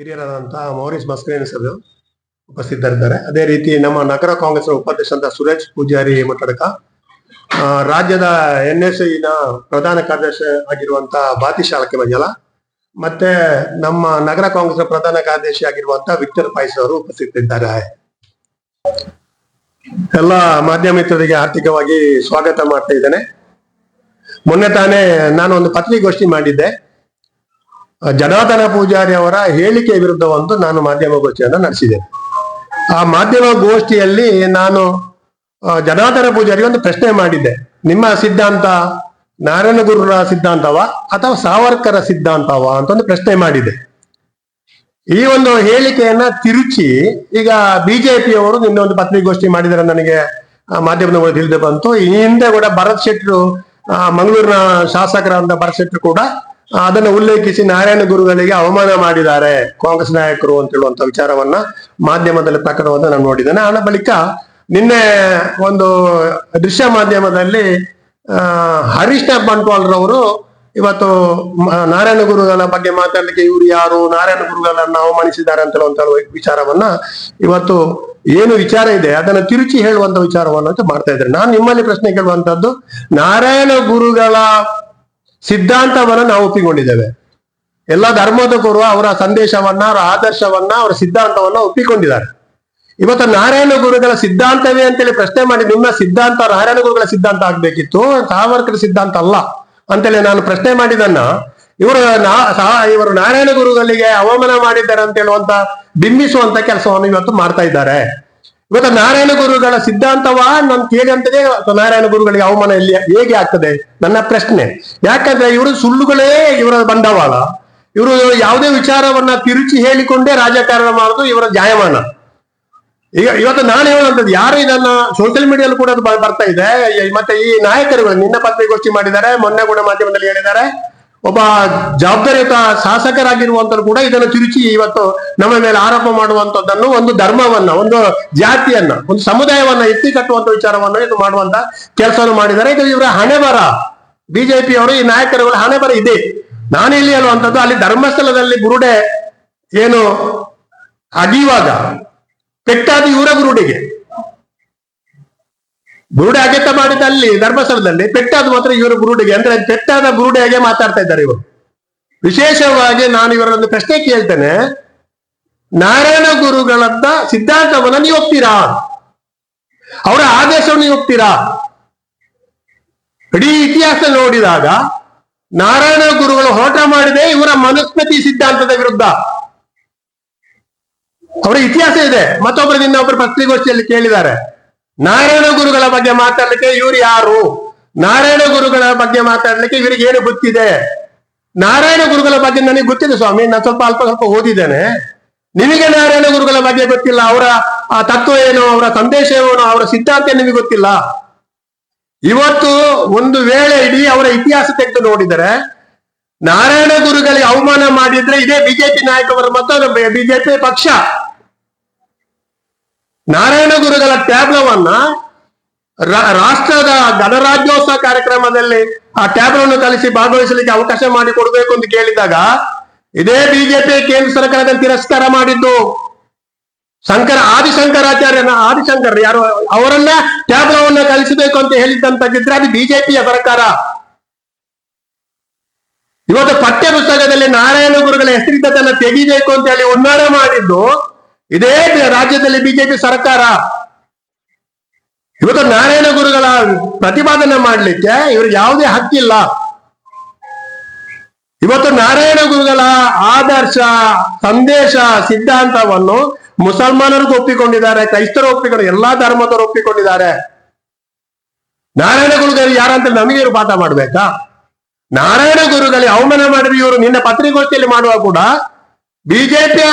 ಹಿರಿಯರಾದಂತಹ ಮೌರಿಸ್ ಮಸ್ಕರೇನ್ sir ಉಪಸ್ಥಿತರಿದ್ದಾರೆ. ಅದೇ ರೀತಿ ನಮ್ಮ ನಗರ ಕಾಂಗ್ರೆಸ್ ಉಪಾಧ್ಯಕ್ಷ ಸುರೇಶ್ ಪೂಜಾರಿ ಮಟ್ಟಡಕ ರಾಜ್ಯದ ಎನ್ ಎಸ್ನ ಪ್ರಧಾನ ಕಾರ್ಯದರ್ಶಿ ಆಗಿರುವಂತಹ ಬಾತಿ ಶಾಲಕ್ಕೆ ಮಂಜಲ, ಮತ್ತೆ ನಮ್ಮ ನಗರ ಕಾಂಗ್ರೆಸ್ ಪ್ರಧಾನ ಕಾರ್ಯದರ್ಶಿ ಆಗಿರುವಂತಹ ವಿಕ್ಟರ್ ಪೈಸ್ ಅವರು ಉಪಸ್ಥಿತರಿದ್ದಾರೆ. ಎಲ್ಲ ಮಾಧ್ಯಮ ಮಿತ್ರರಿಗೆ ಆರ್ಥಿಕವಾಗಿ ಸ್ವಾಗತ ಮಾಡ್ತಾ ಇದ್ದೇನೆ. ಮೊನ್ನೆ ತಾನೇ ನಾನು ಒಂದು ಪತ್ರಿಕೋಷ್ಠಿ ಮಾಡಿದ್ದೆ. ಜನಾರ್ದನ ಪೂಜಾರಿ ಅವರ ಹೇಳಿಕೆ ವಿರುದ್ಧ ಒಂದು ನಾನು ಮಾಧ್ಯಮ ಗೋಷ್ಠಿಯನ್ನು ನಡೆಸಿದೆ. ಆ ಮಾಧ್ಯಮ ಗೋಷ್ಠಿಯಲ್ಲಿ ನಾನು ಜನಾರ್ದನ ಪೂಜಾರಿ ಒಂದು ಪ್ರಶ್ನೆ ಮಾಡಿದ್ದೆ. ನಿಮ್ಮ ಸಿದ್ಧಾಂತ ನಾರಾಯಣ ಗುರುರ ಸಿದ್ಧಾಂತವ ಅಥವಾ ಸಾವರ್ಕರ ಸಿದ್ಧಾಂತವ ಅಂತ ಒಂದು ಪ್ರಶ್ನೆ ಮಾಡಿದೆ. ಈ ಒಂದು ಹೇಳಿಕೆಯನ್ನ ತಿರುಚಿ ಈಗ ಬಿಜೆಪಿಯವರು ನಿನ್ನೆ ಒಂದು ಪತ್ರಿಕಾಗೋಷ್ಠಿ ಮಾಡಿದರೆ ನನಗೆ ಮಾಧ್ಯಮದ ತಿಳಿದು ಬಂತು. ಈ ಹಿಂದೆ ಕೂಡ ಭರತ್ ಶೆಟ್ಟರು ಮಂಗಳೂರಿನ ಶಾಸಕರಾದ ಭರತ್ ಶೆಟ್ಟರು ಕೂಡ ಅದನ್ನು ಉಲ್ಲೇಖಿಸಿ ನಾರಾಯಣ ಗುರುಗಳಿಗೆ ಅವಮಾನ ಮಾಡಿದ್ದಾರೆ ಕಾಂಗ್ರೆಸ್ ನಾಯಕರು ಅಂತ ಹೇಳುವಂತ ವಿಚಾರವನ್ನ ಮಾಧ್ಯಮದಲ್ಲಿ ಪ್ರಕಟವಾದ ನಾನು ನೋಡಿದ್ದೇನೆ. ಆದ ಬಳಿಕ ನಿನ್ನೆ ಒಂದು ದೃಶ್ಯ ಮಾಧ್ಯಮದಲ್ಲಿ ಹರೀಶ್ ಬಂಟ್ವಾಳ್ರವರು ಇವತ್ತು ನಾರಾಯಣ ಗುರುಗಳ ಬಗ್ಗೆ ಮಾತಾಡ್ಲಿಕ್ಕೆ ಇವರು ಯಾರು, ನಾರಾಯಣ ಗುರುಗಳನ್ನ ಅವಮಾನಿಸಿದ್ದಾರೆ ಅಂತ ಹೇಳುವಂತ ವಿಚಾರವನ್ನ ಇವತ್ತು ಏನು ವಿಚಾರ ಇದೆ, ಅದನ್ನ ತಿರುಚಿ ಹೇಳುವಂತ ವಿಚಾರವನ್ನು ಮಾಡ್ತಾ ಇದ್ದಾರೆ. ನಾನು ನಿಮ್ಮಲ್ಲಿ ಪ್ರಶ್ನೆ ಕೇಳುವಂತದ್ದು, ನಾರಾಯಣ ಗುರುಗಳ ಸಿದ್ಧಾಂತವನ್ನ ನಾವು ಒಪ್ಪಿಕೊಂಡಿದ್ದೇವೆ. ಎಲ್ಲ ಧರ್ಮದ ಗುರು ಅವರ ಸಂದೇಶವನ್ನ, ಅವರ ಆದರ್ಶವನ್ನ, ಅವರ ಸಿದ್ಧಾಂತವನ್ನ ಒಪ್ಪಿಕೊಂಡಿದ್ದಾರೆ. ಇವತ್ತು ನಾರಾಯಣ ಗುರುಗಳ ಸಿದ್ಧಾಂತವೇ ಅಂತೇಳಿ ಪ್ರಶ್ನೆ ಮಾಡಿ, ನಿಮ್ಮ ಸಿದ್ಧಾಂತ ನಾರಾಯಣ ಗುರುಗಳ ಸಿದ್ಧಾಂತ ಆಗ್ಬೇಕಿತ್ತು, ಸಾವರ್ಕರ ಸಿದ್ಧಾಂತ ಅಲ್ಲ ಅಂತೇಳಿ ನಾನು ಪ್ರಶ್ನೆ ಮಾಡಿದನ್ನ, ಇವರು ನಾ ಇವರು ನಾರಾಯಣ ಗುರುಗಳಿಗೆ ಅವಮಾನ ಮಾಡಿದ್ದಾರೆ ಅಂತ ಹೇಳುವಂತ ಬಿಂಬಿಸುವಂತ ಕೆಲಸವನ್ನು ಇವತ್ತು ಮಾಡ್ತಾ ಇದ್ದಾರೆ. ಇವತ್ತು ನಾರಾಯಣ ಗುರುಗಳ ಸಿದ್ಧಾಂತವ? ಕೇಳಿ ಅಂತಲೇ ನಾರಾಯಣ ಗುರುಗಳಿಗೆ ಅವಮಾನ ಇಲ್ಲಿ ಹೇಗೆ ಆಗ್ತದೆ? ನನ್ನ ಪ್ರಶ್ನೆ. ಯಾಕಂದ್ರೆ ಇವರು ಸುಳ್ಳುಗಳೇ ಇವರ ಬಂಡವಾಳ. ಇವರು ಯಾವುದೇ ವಿಚಾರವನ್ನ ತಿರುಚಿ ಹೇಳಿಕೊಂಡೇ ರಾಜಕಾರಣ ಮಾಡೋದು ಇವರ ಜಾಯಮಾನ. ಈಗ ಇವತ್ತು ನಾನು ಹೇಳುವಂಥದ್ದು, ಯಾರು ಇದನ್ನ ಸೋಷಿಯಲ್ ಮೀಡಿಯಲ್ಲಿ ಕೂಡ ಬರ್ತಾ ಇದೆ. ಮತ್ತೆ ಈ ನಾಯಕರುಗಳು ನಿನ್ನ ಪತ್ರಿಕೋಷ್ಠಿ ಮಾಡಿದ್ದಾರೆ, ಮೊನ್ನೆ ಕೂಡ ಮಾಧ್ಯಮದಲ್ಲಿ ಹೇಳಿದ್ದಾರೆ. ಒಬ್ಬ ಜವಾಬ್ದಾರಿಯುತ ಶಾಸಕರಾಗಿರುವಂತರು ಕೂಡ ಇದನ್ನು ತಿರುಚಿ ಇವತ್ತು ನಮ್ಮ ಮೇಲೆ ಆರೋಪ ಮಾಡುವಂತದ್ದನ್ನು ಒಂದು ಧರ್ಮವನ್ನ, ಒಂದು ಜಾತಿಯನ್ನ, ಒಂದು ಸಮುದಾಯವನ್ನ ಎತ್ತಿ ಕಟ್ಟುವಂತ ವಿಚಾರವನ್ನು ಇದು ಮಾಡುವಂತ ಕೆಲಸವನ್ನು ಮಾಡಿದ್ದಾರೆ. ಇದು ಇವರ ಹಣೆ ಬಿಜೆಪಿ ಅವರು ಈ ನಾಯಕರುಗಳ ಹಣೆ ಬರ ಇದೆ. ನಾನು ಇಲ್ಲಿ ಹೇಳುವಂತದ್ದು ಅಲ್ಲಿ ಧರ್ಮಸ್ಥಳದಲ್ಲಿ ಬುರುಡೆ ಏನು ಅಗಿಯುವಾಗ ಪೆಟ್ಟಾದ ಇವರ ಬುರುಡೆಗೆ ಬುರುಡೆ ಅಗೆತ ಮಾಡಿದ ಅಲ್ಲಿ ಧರ್ಮಸ್ಥಳದಲ್ಲಿ ಪೆಟ್ಟಾದ ಮಾತ್ರ ಇವರು ಬುರುಡೆಗೆ ಅಂದ್ರೆ ಪೆಟ್ಟಾದ ಬುರುಡೆಗೆ ಮಾತಾಡ್ತಾ ಇದ್ದಾರೆ ಇವರು. ವಿಶೇಷವಾಗಿ ನಾನು ಇವರೊಂದು ಪ್ರಶ್ನೆ ಕೇಳ್ತೇನೆ, ನಾರಾಯಣ ಗುರುಗಳಂತ ಸಿದ್ಧಾಂತವನ್ನ ನೀವು ಒಪ್ತೀರಾ? ಅವರ ಆದೇಶವನ್ನು ನೀವು ಒಪ್ತೀರಾ? ಇಡೀ ಇತಿಹಾಸ ನೋಡಿದಾಗ ನಾರಾಯಣ ಗುರುಗಳು ಹೋಟ ಮಾಡಿದೆ ಇವರ ಮನುಸ್ಮೃತಿ ಸಿದ್ಧಾಂತದ ವಿರುದ್ಧ. ಅವರ ಇತಿಹಾಸ ಇದೆ. ಮತ್ತೊಬ್ಬರು ಇನ್ನೊಬ್ಬರು ಪತ್ರಿಕೋಷ್ಠಿಯಲ್ಲಿ ಕೇಳಿದ್ದಾರೆ. ನಾರಾಯಣ ಗುರುಗಳ ಬಗ್ಗೆ ಮಾತಾಡ್ಲಿಕ್ಕೆ ಇವ್ರು ಯಾರು? ನಾರಾಯಣ ಗುರುಗಳ ಬಗ್ಗೆ ಮಾತಾಡ್ಲಿಕ್ಕೆ ಇವರಿಗೆ ಏನು ಗೊತ್ತಿದೆ? ನಾರಾಯಣ ಗುರುಗಳ ಬಗ್ಗೆ ನನಗೆ ಗೊತ್ತಿದೆ ಸ್ವಾಮಿ, ನಾನು ಸ್ವಲ್ಪ ಅಲ್ಪ ಸ್ವಲ್ಪ ಓದಿದ್ದೇನೆ. ನಿಮಗೆ ನಾರಾಯಣ ಗುರುಗಳ ಬಗ್ಗೆ ಗೊತ್ತಿಲ್ಲ? ಅವರ ಆ ತತ್ವ ಏನು? ಅವರ ಸಂದೇಶ ಏನು? ಅವರ ಸಿದ್ಧಾಂತ ನಿಮಗೆ ಗೊತ್ತಿಲ್ಲ? ಇವತ್ತು ಒಂದು ವೇಳೆ ಇಡೀ ಅವರ ಇತಿಹಾಸ ತೆಗೆದು ನೋಡಿದರೆ, ನಾರಾಯಣ ಗುರುಗಳಿಗೆ ಅವಮಾನ ಮಾಡಿದ್ರೆ ಇದೇ ಬಿಜೆಪಿ ನಾಯಕರು ಮತ್ತು ಬಿಜೆಪಿ ಪಕ್ಷ. ನಾರಾಯಣ ಗುರುಗಳ ಟ್ಯಾಬ್ಲವನ್ನ ರಾಷ್ಟ್ರದ ಗಣರಾಜ್ಯೋತ್ಸವ ಕಾರ್ಯಕ್ರಮದಲ್ಲಿ ಆ ಟ್ಯಾಬ್ಲವನ್ನು ಕಲಿಸಿ ಭಾಗವಹಿಸಲಿಕ್ಕೆ ಅವಕಾಶ ಮಾಡಿ ಕೊಡಬೇಕು ಅಂತ ಕೇಳಿದಾಗ ಇದೇ ಬಿಜೆಪಿ ಕೇಂದ್ರ ಸರ್ಕಾರದ ತಿರಸ್ಕಾರ ಮಾಡಿದ್ದು ಶಂಕರ, ಆದಿಶಂಕರಾಚಾರ್ಯನ, ಆದಿಶಂಕರ್ ಯಾರು, ಅವರನ್ನ ಟ್ಯಾಬ್ಲವನ್ನ ಕಲಿಸಬೇಕು ಅಂತ ಹೇಳಿದ್ದಂತಾಗಿದ್ರೆ ಅದು ಬಿಜೆಪಿಯ ಸರ್ಕಾರ. ಇವತ್ತು ಪಠ್ಯ ಪುಸ್ತಕದಲ್ಲಿ ನಾರಾಯಣ ಗುರುಗಳ ಹೆಸರಿದ್ದದನ್ನ ತೆಗಿಬೇಕು ಅಂತ ಹೇಳಿ ಉನ್ನಾರ ಮಾಡಿದ್ದು ಇದೇ ರಾಜ್ಯದಲ್ಲಿ ಬಿಜೆಪಿ ಸರ್ಕಾರ. ಇವತ್ತು ನಾರಾಯಣ ಗುರುಗಳ ಪ್ರತಿಪಾದನೆ ಮಾಡ್ಲಿಕ್ಕೆ ಇವ್ರಿಗೆ ಯಾವುದೇ ಹಕ್ಕಿಲ್ಲ. ಇವತ್ತು ನಾರಾಯಣ ಗುರುಗಳ ಆದರ್ಶ, ಸಂದೇಶ, ಸಿದ್ಧಾಂತವನ್ನು ಮುಸಲ್ಮಾನರು ಒಪ್ಪಿಕೊಂಡಿದ್ದಾರೆ, ಕ್ರೈಸ್ತರು ಒಪ್ಪಿಕೊಂಡು, ಎಲ್ಲಾ ಧರ್ಮದವರು ಒಪ್ಪಿಕೊಂಡಿದ್ದಾರೆ. ನಾರಾಯಣ ಗುರುಗಳು ಯಾರಂತ ನಮಗೆ ಇವರು ಪಾಠ ಮಾಡ್ಬೇಕಾ? ನಾರಾಯಣ ಗುರುಗಳಿಗೆ ಅವಮಾನ ಮಾಡಿದ್ರೆ ಇವರು ನಿನ್ನ ಪತ್ರಿಕೋಷ್ಠಿಯಲ್ಲಿ ಮಾಡುವಾಗ ಕೂಡ ಬಿಜೆಪಿಯ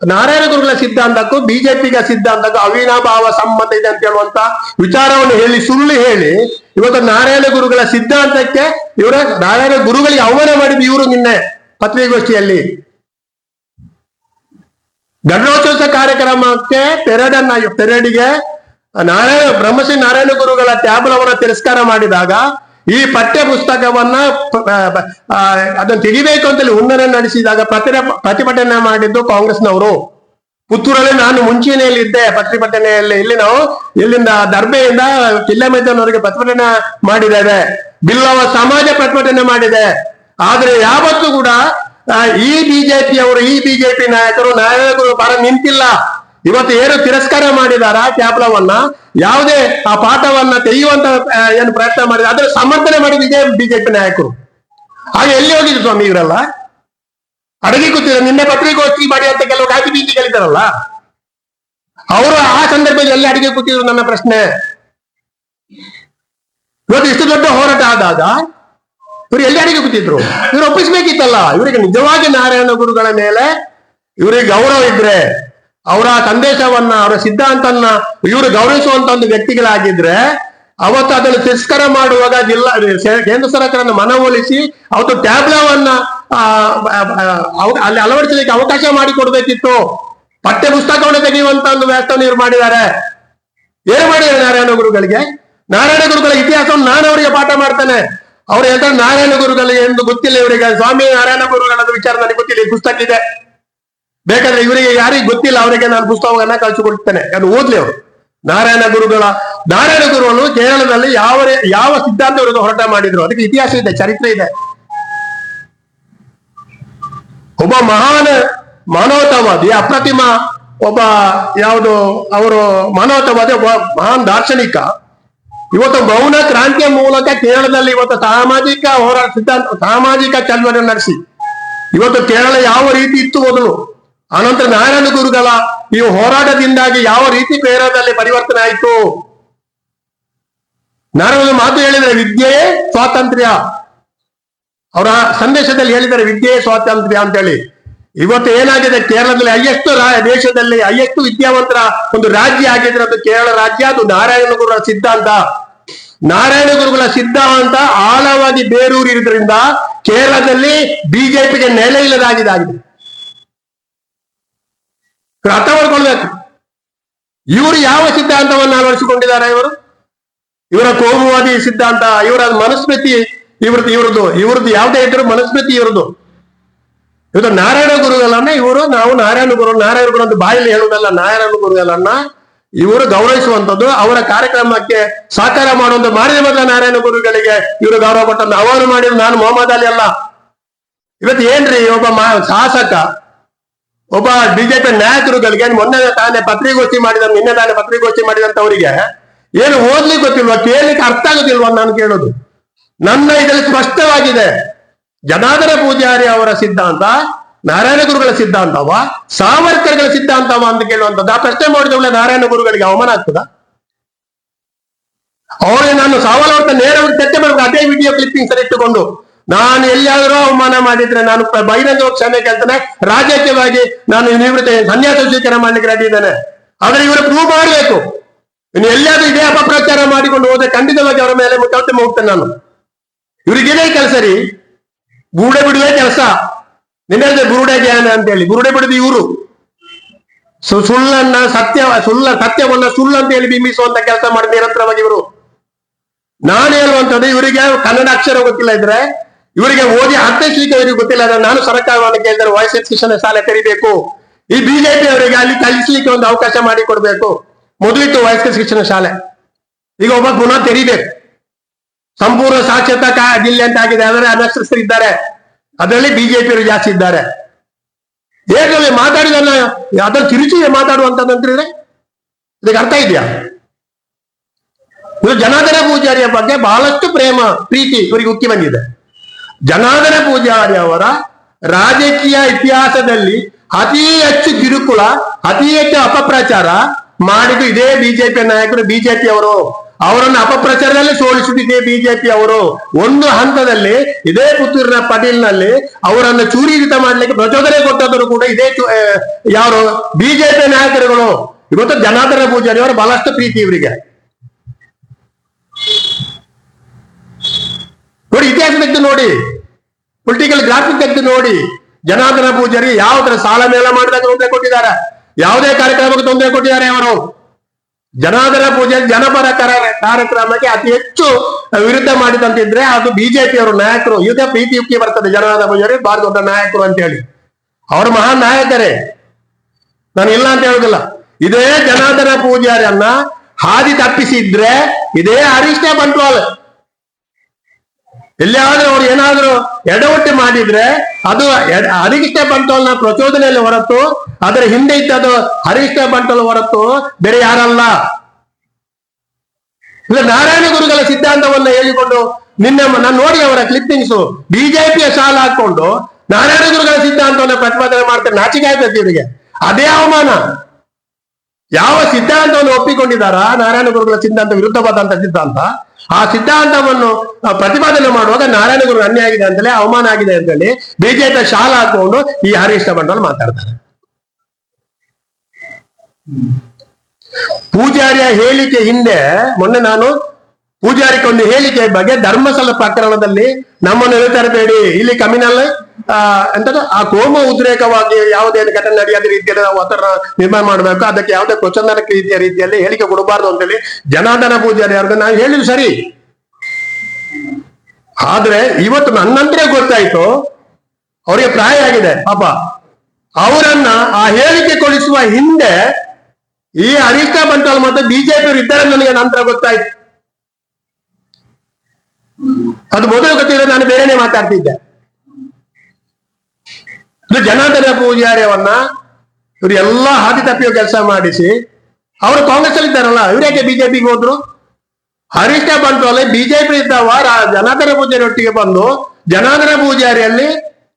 ನಾರಾಯಣ ಗುರುಗಳ ಸಿದ್ಧಾಂತಕ್ಕೂ ಬಿಜೆಪಿಗೆ ಸಿದ್ಧಾಂತಕ್ಕೂ ಅವಿನಾಭಾವ ಸಂಬಂಧ ಇದೆ ಅಂತ ಹೇಳುವಂತ ವಿಚಾರವನ್ನು ಹೇಳಿ ಸುಳ್ಳು ಹೇಳಿ, ಇವತ್ತು ನಾರಾಯಣ ಗುರುಗಳ ಸಿದ್ಧಾಂತಕ್ಕೆ ಇವರ ನಾರಾಯಣ ಗುರುಗಳಿಗೆ ಅವಮಾನ ಮಾಡಿದ್ದು ಇವರು ನಿನ್ನೆ ಪತ್ರಿಕಾಗೋಷ್ಠಿಯಲ್ಲಿ. ಗಣರಾಜ್ಯೋತ್ಸವ ಕಾರ್ಯಕ್ರಮಕ್ಕೆ ಪೆರೇಡನ್ನ ಪೆರೇಡಿಗೆ ನಾರಾಯಣ ಬ್ರಹ್ಮಶ್ರೀ ನಾರಾಯಣ ಗುರುಗಳ ಟ್ಯಾಬ್ಲವನ್ನ ತಿರಸ್ಕಾರ ಮಾಡಿದಾಗ ಈ ಪಠ್ಯ ಪುಸ್ತಕವನ್ನ ಅದನ್ನು ತೆಗಿಬೇಕು ಅಂತೇಳಿ ಹುನ್ನರ ನಡೆಸಿದಾಗ ಪ್ರತಿ ಪ್ರತಿಭಟನೆ ಮಾಡಿದ್ದು ಕಾಂಗ್ರೆಸ್ನವರು. ಪುತ್ತೂರಲ್ಲಿ ನಾನು ಮುಂಚೂಣಿಯಲ್ಲಿದ್ದೆ ಪ್ರತಿಭಟನೆಯಲ್ಲಿ ಇಲ್ಲಿ ನಾವು, ಇಲ್ಲಿಂದ ದರ್ಬೆಯಿಂದ ಕಿಲ್ಲೆಮೆದ್ದನವರೆಗೆ ಪ್ರತಿಭಟನೆ ಮಾಡಿದ್ದೇವೆ. ಬಿಲ್ಲವ ಸಮಾಜ ಪ್ರತಿಭಟನೆ ಮಾಡಿದೆ. ಆದ್ರೆ ಯಾವತ್ತೂ ಕೂಡ ಈ ಬಿಜೆಪಿಯವರು, ಈ ಬಿಜೆಪಿ ನಾಯಕರು ನಾಯಕರು ಬರ ನಿಂತಿಲ್ಲ. ಇವತ್ತು ಏನು ತಿರಸ್ಕಾರ ಮಾಡಿದಾರ ಕ್ಯಾಪ್ಲವನ್ನ? ಯಾವುದೇ ಆ ಪಾಠವನ್ನ ತೆಗೆಯುವಂತ ಏನು ಪ್ರಯತ್ನ ಮಾಡಿದ, ಅದರ ಸಮರ್ಥನೆ ಮಾಡಿದ ಇದೇ ಬಿಜೆಪಿ ನಾಯಕರು. ಹಾಗೆ ಎಲ್ಲಿ ಹೋಗಿದ್ರು ಸ್ವಾಮಿ ಇವರೆಲ್ಲ? ಅಡಗಿ ಕೂತಿದ್ರು, ನಿನ್ನೆ ಪತ್ರಿಕೋಷ್ಠಿ ಮಾಡಿ ಅಂತ ಕೆಲವು ಗಾದಿ ಬೀದಿಗಳಿದ್ದಾರಲ್ಲ ಅವರು ಆ ಸಂದರ್ಭದಲ್ಲಿ ಎಲ್ಲಿ ಅಡಿಗೆ ಕೂತಿದ್ರು ನನ್ನ ಪ್ರಶ್ನೆ? ಇವತ್ತು ಇಷ್ಟು ದೊಡ್ಡ ಹೋರಾಟ ಆದಾಗ ಇವ್ರು ಎಲ್ಲಿ ಅಡಿಗೆ ಕೂತಿದ್ರು? ಇವ್ರು ಒಪ್ಪಿಸ್ಬೇಕಿತ್ತಲ್ಲ? ಇವರಿಗೆ ನಿಜವಾಗಿ ನಾರಾಯಣ ಗುರುಗಳ ಮೇಲೆ ಇವರಿಗೆ ಗೌರವ ಇದ್ರೆ ಅವರ ಸಂದೇಶವನ್ನ, ಅವರ ಸಿದ್ಧಾಂತನ್ನ ಇವರು ಗೌರವಿಸುವಂತ ಒಂದು ವ್ಯಕ್ತಿಗಳಾಗಿದ್ರೆ, ಅವತ್ತು ಅದನ್ನು ತಿರಸ್ಕಾರ ಮಾಡುವಾಗ ಜಿಲ್ಲಾ ಕೇಂದ್ರ ಸರ್ಕಾರನ ಮನವೊಲಿಸಿ ಅವತ್ತು ಟ್ಯಾಬ್ಲವನ್ನ ಅಲ್ಲಿ ಅಳವಡಿಸಲಿಕ್ಕೆ ಅವಕಾಶ ಮಾಡಿಕೊಡ್ಬೇಕಿತ್ತು. ಪಠ್ಯ ಪುಸ್ತಕವನ್ನು ತೆಗೆಯುವಂತ ಒಂದು ವ್ಯವಸ್ಥೆಯನ್ನು ಇವ್ರು ಮಾಡಿದ್ದಾರೆ. ಏನು ಮಾಡಿದ್ದಾರೆ ನಾರಾಯಣ ಗುರುಗಳಿಗೆ? ನಾರಾಯಣ ಗುರುಗಳ ಇತಿಹಾಸವನ್ನು ನಾನು ಅವರಿಗೆ ಪಾಠ ಮಾಡ್ತೇನೆ. ಅವ್ರು ಹೇಳ್ತಾರೆ, ನಾರಾಯಣ ಗುರುಗಳಿಗೆ ಎಂದು ಗೊತ್ತಿಲ್ಲ ಇವರಿಗೆ. ಸ್ವಾಮಿ ನಾರಾಯಣ ಗುರುಗಳ ವಿಚಾರ ನನಗೆ ಗೊತ್ತಿಲ್ಲ ಪುಸ್ತಕ ಇದೆ. ಬೇಕಾದ್ರೆ ಇವರಿಗೆ ಯಾರಿಗೆ ಗೊತ್ತಿಲ್ಲ, ಅವರಿಗೆ ನಾನು ಪುಸ್ತಕವನ್ನ ಕಳಿಸಿಕೊಡ್ತೇನೆ ಅದು ಓದ್ಲಿ ಅವರು. ನಾರಾಯಣ ಗುರುಗಳ, ನಾರಾಯಣ ಗುರುಗಳು ಕೇರಳದಲ್ಲಿ ಯಾವ ಯಾವ ಸಿದ್ಧಾಂತ ವಿರುದ್ಧ ಹೋರಾಟ ಮಾಡಿದ್ರು? ಅದಕ್ಕೆ ಇತಿಹಾಸ ಇದೆ, ಚರಿತ್ರೆ ಇದೆ. ಒಬ್ಬ ಮಹಾನ್ ಮಾನವತಾವಾದಿ, ಅಪ್ರತಿಮ ಒಬ್ಬ ಯಾವುದು, ಅವರು ಮಾನವತಾವಾದಿ, ಒಬ್ಬ ಮಹಾನ್ ದಾರ್ಶನಿಕ. ಇವತ್ತು ಮೌನ ಕ್ರಾಂತಿಯ ಮೂಲಕ ಕೇರಳದಲ್ಲಿ ಇವತ್ತು ಸಾಮಾಜಿಕ ಹೋರಾಟ, ಸಿದ್ಧಾಂತ, ಸಾಮಾಜಿಕ ಚಳವಳಿ ನಡೆಸಿ. ಇವತ್ತು ಕೇರಳ ಯಾವ ರೀತಿ ಇತ್ತು ಮೊದಲು? ಆನಂತರ ನಾರಾಯಣ ಗುರುಗಳ ಈ ಹೋರಾಟದಿಂದಾಗಿ ಯಾವ ರೀತಿ ಪ್ರೇರಣದಲ್ಲಿ ಪರಿವರ್ತನೆ ಆಯಿತು? ನಾರಾಯಣ ಮಾತು ಹೇಳಿದರೆ ವಿದ್ಯೆಯೇ ಸ್ವಾತಂತ್ರ್ಯ. ಅವರ ಸಂದೇಶದಲ್ಲಿ ಹೇಳಿದರೆ ವಿದ್ಯೆಯೇ ಸ್ವಾತಂತ್ರ್ಯ ಅಂತ ಹೇಳಿ ಇವತ್ತು ಏನಾಗಿದೆ? ಕೇರಳದಲ್ಲಿ ಹೈಯೆಸ್ಟ್ ದೇಶದಲ್ಲಿ ಅಯ್ಯಷ್ಟು ವಿದ್ಯಾವಂತರ ಒಂದು ರಾಜ್ಯ ಆಗಿದ್ರೆ ಅದು ಕೇರಳ ರಾಜ್ಯ, ಅದು ನಾರಾಯಣ ಗುರುಗಳ ಸಿದ್ಧಾಂತ. ನಾರಾಯಣ ಗುರುಗಳ ಸಿದ್ಧಾಂತ ಆಳವಾಗಿ ಬೇರೂರಿದ್ರಿಂದ ಕೇರಳದಲ್ಲಿ ಬಿಜೆಪಿಗೆ ನೆಲೆ ಇಲ್ಲದಾಗಿದ್ದಾಗಿದೆ ಅರ್ಥ ಮಾಡ್ಕೊಳ್ಬೇಕು ಇವರು ಯಾವ ಸಿದ್ಧಾಂತವನ್ನು ಅಳವಡಿಸಿಕೊಂಡಿದ್ದಾರೆ ಇವರು? ಇವರ ಕೋಮುವಾದಿ ಸಿದ್ಧಾಂತ ಇವರ ಮನುಸ್ಮೃತಿ ಇವ್ರದ್ದು ಇವ್ರದ್ದು ಇವ್ರದ್ದು ಯಾವುದೇ ಇದ್ರು ಮನುಸ್ಮೃತಿ ಇವ್ರದ್ದು. ಇವತ್ತು ನಾರಾಯಣ ಗುರುಗಳನ್ನ ಇವರು, ನಾವು ನಾರಾಯಣ ಗುರು ನಾರಾಯಣ ಗುರು ಅಂತ ಬಾಯಲ್ಲಿ ಹೇಳುವುದಲ್ಲ, ನಾರಾಯಣ ಗುರುಗಳನ್ನ ಇವರು ಗೌರವಿಸುವಂತದ್ದು ಅವರ ಕಾರ್ಯಕ್ರಮಕ್ಕೆ ಸಹಕಾರ ಮಾಡುವಂತ ಮಾಡಿದ ಮೊದಲ ನಾರಾಯಣ ಗುರುಗಳಿಗೆ ಇವರು ಗೌರವ ಕೊಟ್ಟಂತ ಅವರು ಮಾಡಿದ್ರು ನಾನು ಮೊಹಮ್ಮದ್ ಅಲಿ ಅಲ್ಲ. ಇವತ್ತು ಏನ್ರಿ ಒಬ್ಬ ಶಾಸಕ ಒಬ್ಬ ಬಿಜೆಪಿ ನಾಯಕರುಗಳಿಗೆ ಮೊನ್ನೆ ತಾನೇ ಪತ್ರಿಕೋಷ್ಠಿ ಮಾಡಿದ ನಿನ್ನೆ ತಾನೇ ಪತ್ರಿಕೋಷ್ಠಿ ಮಾಡಿದಂತವರಿಗೆ ಏನು ಓದ್ಲಿಕ್ಕೆ ಗೊತ್ತಿಲ್ವಾ, ಕೇಳಲಿಕ್ಕೆ ಅರ್ಥ ಆಗುದಿಲ್ವಾ ನಾನು ಕೇಳೋದು. ನನ್ನ ಇದರಲ್ಲಿ ಸ್ಪಷ್ಟವಾಗಿದೆ. ಜನಾರ್ದನ ಪೂಜಾರಿ ಅವರ ಸಿದ್ಧಾಂತ, ನಾರಾಯಣ ಗುರುಗಳ ಸಿದ್ಧಾಂತವ, ಸಾವರ್ಕರ್ಗಳ ಸಿದ್ಧಾಂತವ ಅಂತ ಕೇಳುವಂತದ್ದು ಆ ಪ್ರಶ್ನೆ ಒಳ್ಳೆ ನಾರಾಯಣ ಗುರುಗಳಿಗೆ ಅವಮಾನ ಆಗ್ತದ? ಅವರಿಗೆ ನಾನು ಸವಾಲು ನೇರವಾಗಿ ಚರ್ಚೆ ಮಾಡಬೇಕು ಅದೇ ವಿಡಿಯೋ ಕ್ಲಿಪ್ಪಿಂಗ್ ಸರಿ ಇಟ್ಟುಕೊಂಡು ನಾನು ಎಲ್ಲಿಯಾದರೂ ಅವಮಾನ ಮಾಡಿದ್ರೆ ನಾನು ಬಹಿರಂಗ ಕ್ಷಮೆ ಕೇಳ್ತಾನೆ, ರಾಜಕೀಯವಾಗಿ ನಾನು ನಿವೃತ್ತಿ ಸನ್ಯಾಸ ಸ್ವೀಕಾರ ಮಾಡ್ಲಿಕ್ಕೆ ರೆಡಿ ಇದ್ದಾನೆ. ಆದ್ರೆ ಇವರು ಪ್ರೂವ್ ಮಾಡಬೇಕು. ಇನ್ನು ಎಲ್ಲಿಯಾದ್ರೂ ಇದೇ ಅಪಪ್ರಚಾರ ಮಾಡಿಕೊಂಡು ಹೋದ್ರೆ ಖಂಡಿತವಾಗಿ ಅವರ ಮೇಲೆ ಮುಖ್ಯಮಂತ್ರಿ ಹೋಗ್ತೇನೆ ನಾನು. ಇವ್ರಿಗಿದೇ ಕೆಲಸ ರೀ. ಬುರುಡೆ ಬಿಡುವೆ ಕೆಲಸ. ನಿನ್ನೆ ಬುರುಡೆ ಜ್ಞಾನ ಅಂತ ಹೇಳಿ ಬುರುಡೆ ಬಿಡುದು ಇವರು ಸುಳ್ಳನ್ನ ಸತ್ಯ, ಸುಳ್ಳ ಸತ್ಯವನ್ನ ಸುಳ್ಳ ಅಂತ ಹೇಳಿ ಬಿಂಬಿಸುವಂತ ಕೆಲಸ ಮಾಡಿ ನಿರಂತರವಾಗಿ ಇವರು. ನಾನು ಹೇಳುವಂತದ್ದು ಇವರಿಗೆ ಕನ್ನಡ ಅಕ್ಷರ ಗೊತ್ತಿಲ್ಲ ಇದ್ರೆ ಇವರಿಗೆ ಓದಿ ಅರ್ಥಶೀಕ ಇವರಿಗೆ ಗೊತ್ತಿಲ್ಲ ಅಂದ್ರೆ ನಾನು ಸರ್ಕಾರವನ್ನು ಕೇಳಿದರೆ ವಾಯ್ಸ್ ಶಿಕ್ಷಣ ಶಾಲೆ ತೆರಿಬೇಕು. ಈ ಬಿಜೆಪಿ ಅವರಿಗೆ ಅಲ್ಲಿ ಕಲಿಸ್ಲಿಕ್ಕೆ ಒಂದು ಅವಕಾಶ ಮಾಡಿ ಕೊಡಬೇಕು. ಮೊದಲಿತ್ತು ವಯಸ್ಕ ಶಿಕ್ಷಣ ಶಾಲೆ. ಈಗ ಒಬ್ಬ ಪುನಃ ತೆರಿಬೇಕು. ಸಂಪೂರ್ಣ ಸಾಕ್ಷರತಾ ಜಿಲ್ಲೆ ಅಂತ ಆಗಿದೆ, ಆದರೆ ಅನಕ್ಷರಸ್ಥರು ಇದ್ದಾರೆ. ಅದರಲ್ಲಿ ಬಿಜೆಪಿಯವರು ಜಾಸ್ತಿ ಇದ್ದಾರೆ. ಹೇಗೆ ಮಾತಾಡಿದನ್ನ ಅದನ್ನು ತಿರುಚಿ ಮಾತಾಡುವಂತಂದ್ರೆ ಇದಕ್ಕೆ ಅರ್ಥ ಇದೆಯಾ? ಇದು ಜನಾರ್ದನ ಪೂಜಾರಿಯ ಬಗ್ಗೆ ಬಹಳಷ್ಟು ಪ್ರೇಮ, ಪ್ರೀತಿ ಇವರಿಗೆ ಉಕ್ಕಿ ಬಂದಿದೆ. ಜನಾರ್ದನ ಪೂಜಾರಿ ಅವರ ರಾಜಕೀಯ ಇತಿಹಾಸದಲ್ಲಿ ಅತಿ ಹೆಚ್ಚು ಕಿರುಕುಳ, ಅತಿ ಹೆಚ್ಚು ಅಪಪ್ರಚಾರ ಮಾಡಿದ್ದು ಇದೇ ಬಿಜೆಪಿ ನಾಯಕರು. ಬಿಜೆಪಿ ಅವರು ಅವರನ್ನು ಅಪಪ್ರಚಾರದಲ್ಲಿ ಸೋಲಿಸಿದ್ದು ಇದೇ ಬಿಜೆಪಿ ಅವರು. ಒಂದು ಹಂತದಲ್ಲಿ ಇದೇ ಪುತ್ತೂರಿನ ಪಟೀಲ್ನಲ್ಲಿ ಅವರನ್ನು ಚೂರಿಗಿತ ಮಾಡಲಿಕ್ಕೆ ಪ್ರಚೋದನೆ ಕೊಟ್ಟವರು ಕೂಡ ಇದೇ ಯಾರು? ಬಿಜೆಪಿ ನಾಯಕರುಗಳು. ಇವತ್ತು ಜನಾರ್ದನ ಪೂಜಾರಿ ಅವರು ಬಹಳಷ್ಟು ಪ್ರೀತಿ ಇವರಿಗೆ. ನೋಡಿ ಇತಿಹಾಸ ನೋಡಿ. ಪೊಲಿಟಿಕಲ್ ಗ್ರಾಫಿಕ್ ತೆಗೆದು ನೋಡಿ ಜನಾರ್ದನ ಪೂಜಾರಿ ಯಾವ ತರ ಸಾಲ ಮೇಲ ಮಾಡಿದಾಗ ತೊಂದರೆ ಕೊಟ್ಟಿದ್ದಾರೆ? ಯಾವುದೇ ಕಾರ್ಯಕ್ರಮಕ್ಕೆ ತೊಂದರೆ ಕೊಟ್ಟಿದ್ದಾರೆ ಅವರು ಜನಾರ್ದನ ಪೂಜಾರಿ ಜನಪರ ಕರ- ಕಾರ್ಯಕ್ರಮಕ್ಕೆ ಅತಿ ಹೆಚ್ಚು ವಿರುದ್ಧ ಮಾಡಿದಂತಿದ್ರೆ ಅದು ಬಿಜೆಪಿ ಅವರು ನಾಯಕರು ಈಗ ಪ್ರೀತಿ ಯುಕ್ತಿ ಬರ್ತದೆ ಜನಾರ್ದನ ಪೂಜಾರಿ ಬಹಳ ದೊಡ್ಡ ನಾಯಕರು ಅಂತ ಹೇಳಿ ಅವರು ಮಹಾನ್ ನಾಯಕರೇ. ನಾನು ಇಲ್ಲ ಅಂತ ಹೇಳುದಿಲ್ಲ. ಇದೇ ಜನಾರ್ದನ ಪೂಜಾರಿಯನ್ನ ಹಾದಿ ತಪ್ಪಿಸಿದ್ರೆ ಇದೇ ಹರೀಶ್ ಬಂಟ್ವಾಳ ಎಲ್ಲಿಯಾದ್ರೂ ಅವ್ರು ಏನಾದ್ರೂ ಎಡವಟ್ಟು ಮಾಡಿದ್ರೆ ಅದು ಹರಿಷ್ಠ ಬಂಟೋಲ್ನ ಪ್ರಚೋದನೆಯಲ್ಲಿ ಹೊರತು, ಅದರ ಹಿಂದೆ ಇದ್ದದು ಹರಿಷ್ಠ ಬಂಟೋಲ್ ಹೊರತು ಬೇರೆ ಯಾರಲ್ಲ. ಇಲ್ಲ, ನಾರಾಯಣ ಗುರುಗಳ ಸಿದ್ಧಾಂತವನ್ನ ಹೇಳಿಕೊಂಡು ನಿನ್ನೆ ನಾನು ನೋಡಿ ಅವರ ಕ್ಲಿಪ್ಪಿಂಗ್ಸ್ ಬಿಜೆಪಿಯ ಸಾಲ ಹಾಕೊಂಡು ನಾರಾಯಣ ಗುರುಗಳ ಸಿದ್ಧಾಂತವನ್ನ ಪ್ರತಿಪಾದನೆ ಮಾಡ್ತಾರೆ, ನಾಚಿಕೆ ಆಗ್ತದೆ ಇವರಿಗೆ. ಅದೇ ಅವಮಾನ. ಯಾವ ಸಿದ್ಧಾಂತವನ್ನು ಒಪ್ಪಿಕೊಂಡಿದ್ದಾರಾ ನಾರಾಯಣ ಗುರುಗಳ ಸಿದ್ಧಾಂತ ವಿರುದ್ಧವಾದಂತ ಸಿದ್ಧಾಂತ? ಆ ಸಿದ್ಧಾಂತವನ್ನು ಪ್ರತಿಪಾದನೆ ಮಾಡುವಾಗ ನಾರಾಯಣ ಗುರು ಅನ್ಯ ಆಗಿದೆ ಅಂತಲೇ, ಅವಮಾನ ಆಗಿದೆ ಅಂತೇಳಿ ಬಿಜೆಪಿ ಶಾಲ ಹಾಕೊಂಡು ಈ ಹರಿಷ್ಠ ಬಂಡವಾಳ ಮಾತಾಡ್ತಾರೆ. ಪೂಜಾರಿಯ ಹೇಳಿಕೆ ಹಿಂದೆ, ಮೊನ್ನೆ ನಾನು ಪೂಜಾರಿಕೊಂದು ಹೇಳಿಕೆ ಬಗ್ಗೆ ಧರ್ಮಸ್ಥಳ ಪ್ರಕರಣದಲ್ಲಿ ನಮ್ಮನ್ನು ಹೇಳ್ತಾರಬೇಡಿ ಇಲ್ಲಿ ಕಮಿನಲ್ ಆ, ಎಂತದು? ಆ ಕೋಮ ಉದ್ರೇಕವಾಗಿ ಯಾವುದೇ ಘಟನೆ ನಡೆಯದ ರೀತಿಯಲ್ಲಿ ನಾವು ಒತ್ತಡ ನಿರ್ಮಾಣ ಮಾಡಬೇಕು. ಅದಕ್ಕೆ ಯಾವುದೇ ಪ್ರಚೋದನಕ ರೀತಿಯ ರೀತಿಯಲ್ಲಿ ಹೇಳಿಕೆ ಕೊಡಬಾರ್ದು ಅಂತೇಳಿ ಜನಾರ್ದನ ಪೂಜಾರಿ ಅವ್ರದ್ದು ನಾನು ಹೇಳಿದ್ದು ಸರಿ. ಆದ್ರೆ ಇವತ್ತು ನನ್ನಂತರ ಗೊತ್ತಾಯ್ತು. ಅವರಿಗೆ ಪ್ರಾಯ ಆಗಿದೆ, ಪಾಪ. ಅವರನ್ನ ಆ ಹೇಳಿಕೆ ಕೊಡಿಸುವ ಹಿಂದೆ ಈ ಹರೀಶ್ ಬಂಟಾಲ್ ಮತ್ತು ಬಿಜೆಪಿ ಇದ್ದಾರೆ ನನಗೆ ನಂತರ ಗೊತ್ತಾಯ್ತು. ಅದು ಮೊದಲು ಗೊತ್ತಿದ್ರೆ ನಾನು ಬೇರೆನೆ ಮಾತಾಡ್ತಿದ್ದೆ. ಇದು ಜನಾರ್ದನ ಪೂಜಾರಿಯವನ್ನ ಇವ್ರು ಎಲ್ಲಾ ಹಾದಿ ತಪ್ಪಿಯೋ ಕೆಲಸ ಮಾಡಿಸಿ, ಅವರು ಕಾಂಗ್ರೆಸ್ ಅಲ್ಲಿ ಇದ್ದಾರಲ್ಲ ಬಿಜೆಪಿ ಬಿಜೆಪಿಗೆ ಹೋದ್ರು? ಬಂತು ಅಲ್ಲಿ ಬಿಜೆಪಿ ಇದ್ದವ ಜನಾರ್ದನ ಪೂಜಾರಿ ಒಟ್ಟಿಗೆ ಬಂದು, ಜನಾರ್ದನ ಪೂಜಾರಿಯಲ್ಲಿ